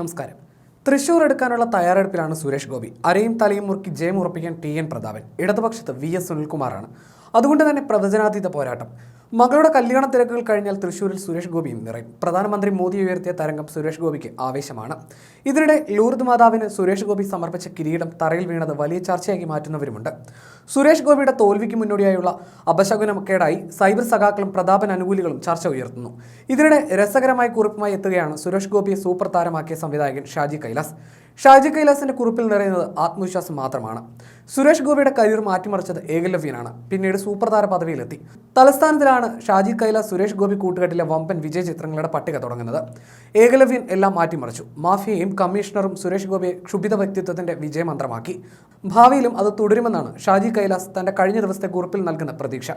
നമസ്കാരം. തൃശൂർ എടുക്കാനുള്ള തയ്യാറെടുപ്പിലാണ് സുരേഷ് ഗോപി. അരയും തലയും മുറുക്കി ജയം ഉറപ്പിക്കാൻ ടി എൻ പ്രതാപൻ. ഇടതുപക്ഷത്ത് വി എസ് സുനിൽകുമാറാണ്. അതുകൊണ്ട് തന്നെ പ്രവചനാതീത പോരാട്ടം. മകളുടെ കല്യാണ തിരക്കുകൾ കഴിഞ്ഞാൽ തൃശ്ശൂരിൽ സുരേഷ് ഗോപിയും നിറയും. പ്രധാനമന്ത്രി മോദി ഉയർത്തിയ തരംഗം സുരേഷ് ഗോപിക്ക് ആവേശമാണ്. ഇതിനിടെ ലൂർദ് മാതാവിന് സുരേഷ് ഗോപി സമർപ്പിച്ച കിരീടം തറയിൽ വീണത് വലിയ ചർച്ചയാക്കി മാറ്റുന്നവരുമുണ്ട്. സുരേഷ് ഗോപിയുടെ തോൽവിക്ക് മുന്നോടിയായുള്ള അപശകുനക്കേടായി സൈബർ സഖാക്കളും പ്രതാപൻ അനുകൂലികളും ചർച്ച ഉയർത്തുന്നു. ഇതിനിടെ രസകരമായ കുറിപ്പുമായി എത്തുകയാണ് സുരേഷ് ഗോപിയെ സൂപ്പർ താരമാക്കിയ സംവിധായകൻ ഷാജി കൈലാസ്. ഷാജി കൈലാസിന്റെ കുറിപ്പിൽ നിറയുന്നത് ആത്മവിശ്വാസം മാത്രമാണ്. സുരേഷ് ഗോപിയുടെ കരിയർ മാറ്റിമറിച്ചത് ഏകലവ്യനാണ് പിന്നീട് സൂപ്പർ താര പദവിയിലെത്തി. തലസ്ഥാനത്തിലാണ് ഷാജി കൈല സുരേഷ് ഗോപി കൂട്ടുകെട്ടിലെ വമ്പൻ വിജയ ചിത്രങ്ങളുടെ പട്ടിക തുടങ്ങുന്നത്. ഏകലവ്യൻ എല്ലാം മാറ്റിമറിച്ചു. മാഫിയയും കമ്മീഷണറും സുരേഷ് ഗോപിയെ ക്ഷുഭിത വ്യക്തിത്വത്തിന്റെ വിജയമന്ത്രമാക്കി ഭാവിയിലും അത് തുടരുമെന്നാണ് ഷാജി കൈലാസ് തന്റെ കഴിഞ്ഞ ദിവസത്തെ കുറിപ്പിൽ നൽകുന്ന പ്രതീക്ഷ.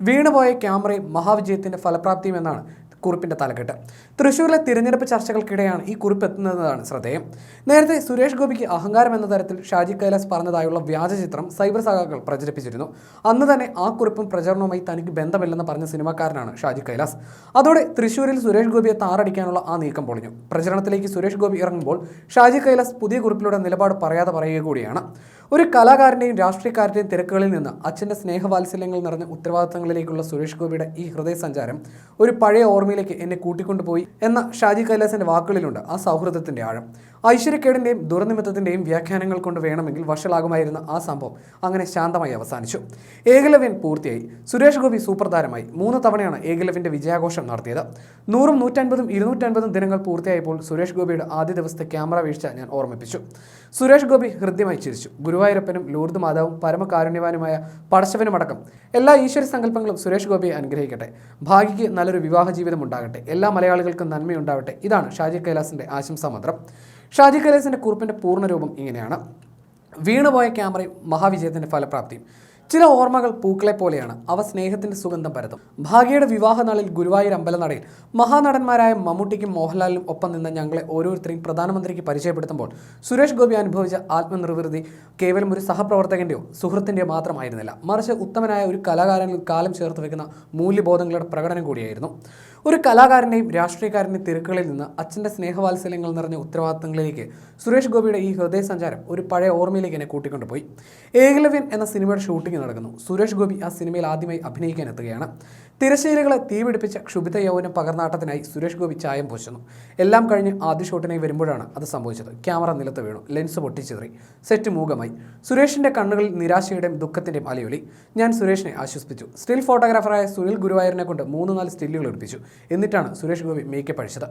വീണുപോയ ക്യാമറയും മഹാവിജയത്തിന്റെ ഫലപ്രാപ്തിയും എന്നാണ് കുറിപ്പിന്റെ തലക്കെട്ട്. തൃശൂരിലെ തിരഞ്ഞെടുപ്പ് ചർച്ചകൾക്കിടെയാണ് ഈ കുറിപ്പ് എത്തുന്നതാണ് ശ്രദ്ധേയം. നേരത്തെ സുരേഷ് ഗോപിക്ക് അഹങ്കാരം എന്ന തരത്തിൽ ഷാജി കൈലാസ് പറഞ്ഞതായുള്ള വ്യാജ ചിത്രം സൈബർ സഖാക്കൾ പ്രചരിപ്പിച്ചിരുന്നു. അന്ന് തന്നെ ആ കുറിപ്പും പ്രചരണവുമായി തനിക്ക് ബന്ധമില്ലെന്ന് പറഞ്ഞ സിനിമാക്കാരനാണ് ഷാജി കൈലാസ്. അതോടെ തൃശൂരിൽ സുരേഷ് ഗോപിയെ താറടിക്കാനുള്ള ആ നീക്കം പൊളിഞ്ഞു. പ്രചരണത്തിലേക്ക് സുരേഷ് ഗോപി ഇറങ്ങുമ്പോൾ ഷാജി കൈലാസ് പുതിയ കുറിപ്പിലൂടെ നിലപാട് പറയാതെ പറയുക കൂടിയാണ്. ഒരു കലാകാരന്റെയും രാഷ്ട്രീയക്കാരന്റെയും തിരക്കുകളിൽ നിന്ന് അച്ഛന്റെ സ്നേഹവാത്സല്യങ്ങൾ നിറഞ്ഞ ഉത്തരവാദിത്തങ്ങളിലേക്കുള്ള സുരേഷ് ഗോപിയുടെ ഈ ഹൃദയ സഞ്ചാരം ഒരു പഴയ ഓർമ്മയിലേക്ക് എന്നെ കൂട്ടിക്കൊണ്ടുപോയി എന്ന ഷാജി കൈലാസിന്റെ വാക്കുകളിലുണ്ട് ആ സൗഹൃദത്തിന്റെ ആഴം. ഐശ്വര്യക്കേടിന്റെയും ദുരനിമിത്തത്തിന്റെയും വ്യാഖ്യാനങ്ങൾ കൊണ്ട് വേണമെങ്കിൽ വഷളാകുമായിരുന്ന ആ സംഭവം അങ്ങനെ ശാന്തമായി അവസാനിച്ചു. ഏകലവ്യൻ പൂർത്തിയായി. സുരേഷ് ഗോപി സൂപ്പർ മൂന്ന് തവണയാണ് ഏകലവ്യന്റെ വിജയാഘോഷം നടത്തിയത്. നൂറും നൂറ്റൻപതും ഇരുന്നൂറ്റൻപതും ദിനങ്ങൾ പൂർത്തിയായപ്പോൾ സുരേഷ് ഗോപിയുടെ ആദ്യ ദിവസത്തെ ക്യാമറ വീഴ്ച ഞാൻ ഓർമ്മിപ്പിച്ചു. സുരേഷ് ഗോപി ഹൃദ്യമായി ചിരിച്ചു. ഗുരുവായൂരപ്പനും ലൂർദ് മാതാവും പരമകാരുണ്യവാനുമായ പടശവനുമടക്കം എല്ലാ ഈശ്വര സങ്കല്പങ്ങളും സുരേഷ് ഗോപിയെ അനുഗ്രഹിക്കട്ടെ. ഭാഗ്യയ്ക്ക് നല്ലൊരു വിവാഹ ജീവിതം ഉണ്ടാകട്ടെ എല്ലാ മലയാളികൾക്കും നന്മയുണ്ടാവട്ടെ. ഇതാണ് ഷാജി കൈലാസിന്റെ ആശംസാ മന്ത്രം ഷാജി കലേസിന്റെ കുറിപ്പിന്റെ പൂർണരൂപം ഇങ്ങനെയാണ്. വീണുപോയ ക്യാമറയും മഹാവിജയത്തിന്റെ ഫലപ്രാപ്തിയും. ചില ഓർമ്മകൾ പൂക്കളെ പോലെയാണ്. അവ സ്നേഹത്തിന്റെ സുഗന്ധം പരത്തും. ഭാഗ്യയുടെ വിവാഹനാളിൽ ഗുരുവായൂർ അമ്പലനടയിൽ മഹാനടന്മാരായ മമ്മൂട്ടിക്കും മോഹൻലാലിനും ഒപ്പം നിന്ന ഞങ്ങളെ ഓരോരുത്തരെയും പ്രധാനമന്ത്രിക്ക് പരിചയപ്പെടുത്തുമ്പോൾ സുരേഷ് ഗോപി അനുഭവിച്ച ആത്മനിർവൃതി കേവലം ഒരു സഹപ്രവർത്തകന്റെയോ സുഹൃത്തിന്റെയോ മാത്രമായിരുന്നില്ല. മറിച്ച് ഉത്തമനായ ഒരു കലാകാരനിൽ കാലം ചേർത്ത് വെക്കുന്ന മൂല്യബോധങ്ങളുടെ പ്രകടനം കൂടിയായിരുന്നു. ഒരു കലാകാരന്റെയും രാഷ്ട്രീയക്കാരന്റെയും തിരക്കുകളിൽ നിന്ന് അച്ഛന്റെ സ്നേഹവാത്സല്യങ്ങൾ നിറഞ്ഞ ഉത്തരവാദിത്തങ്ങളിലേക്ക് സുരേഷ് ഗോപിയുടെ ഈ ഹൃദയ സഞ്ചാരം ഒരു പഴയ ഓർമ്മയിലേക്ക് എന്നെ കൂട്ടിക്കൊണ്ടുപോയി. ഏകലവ്യൻ എന്ന സിനിമയുടെ ഷൂട്ടിംഗ് നടക്കുന്നു. സുരേഷ് ഗോപി ആ സിനിമയിൽ ആദ്യമായി അഭിനയിക്കാൻ എത്തുകയാണ്. തിരശ്ശീലകളെ തീപിടിപ്പിച്ച ക്ഷുഭിത യൗവനം പകർന്നാട്ടത്തിനായി സുരേഷ് ഗോപി ചായം പൂശുന്നു. എല്ലാം കഴിഞ്ഞ് ആദ്യ ഷോട്ടിനായി വരുമ്പോഴാണ് അത് സംഭവിച്ചത്. ക്യാമറ നിലത്ത് വീണു. ലെൻസ് പൊട്ടിച്ചിതറി. സെറ്റ് മൂകമായി. സുരേഷിന്റെ കണ്ണുകളിൽ നിരാശയുടെയും ദുഃഖത്തിന്റെയും അലയൊലി. ഞാൻ സുരേഷിനെ ആശ്വസിപ്പിച്ചു. സ്റ്റിൽ ഫോട്ടോഗ്രാഫറായ സുനിൽ ഗുരുവായൂരിനെ കൊണ്ട് മൂന്ന് നാല് സ്റ്റില്ലുകൾ എടുപ്പിച്ചു എന്നിട്ടാണ് സുരേഷ് ഗോപി മേക്കപ്പ് അഴിച്ചത്.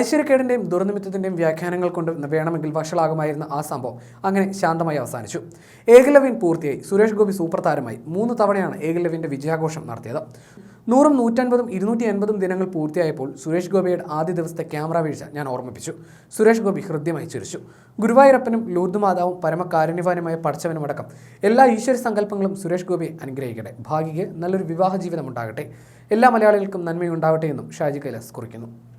ഐശ്വര്യക്കേടിന്റെയും ദുർനിമിത്തത്തിന്റെയും വ്യാഖ്യാനങ്ങൾ കൊണ്ട് വേണമെങ്കിൽ വഷളാകുമായിരുന്ന ആ സംഭവം അങ്ങനെ ശാന്തമായി അവസാനിച്ചു. ഏകലവ്യൻ പൂർത്തിയായി. സുരേഷ് ഗോപി സൂപ്പർ താരമായി മൂന്ന് തവണയാണ് ഏകലവ്യന്റെ വിജയാഘോഷം നടത്തിയത്. നൂറും നൂറ്റൻപതും ഇരുന്നൂറ്റി എൺപതും ദിനങ്ങൾ പൂർത്തിയായപ്പോൾ സുരേഷ് ഗോപിയുടെ ആദ്യ ദിവസത്തെ ക്യാമറ വീഴ്ച ഞാൻ ഓർമ്മിപ്പിച്ചു. സുരേഷ് ഗോപി ഹൃദ്യമായി ചിരിച്ചു. ഗുരുവായൂരപ്പനും ലൂർദ് മാതാവും പരമകാരുണ്യവാനുമായ പഠിച്ചവനും അടക്കം എല്ലാ ഈശ്വര സങ്കല്പങ്ങളും സുരേഷ് ഗോപി അനുഗ്രഹിക്കട്ടെ. ഭാഗ്യയ്ക്ക് നല്ലൊരു വിവാഹ ജീവിതം ഉണ്ടാകട്ടെ. എല്ലാ മലയാളികൾക്കും നന്മയുണ്ടാവട്ടെ എന്നും ഷാജി കൈലാസ് കുറിക്കുന്നു.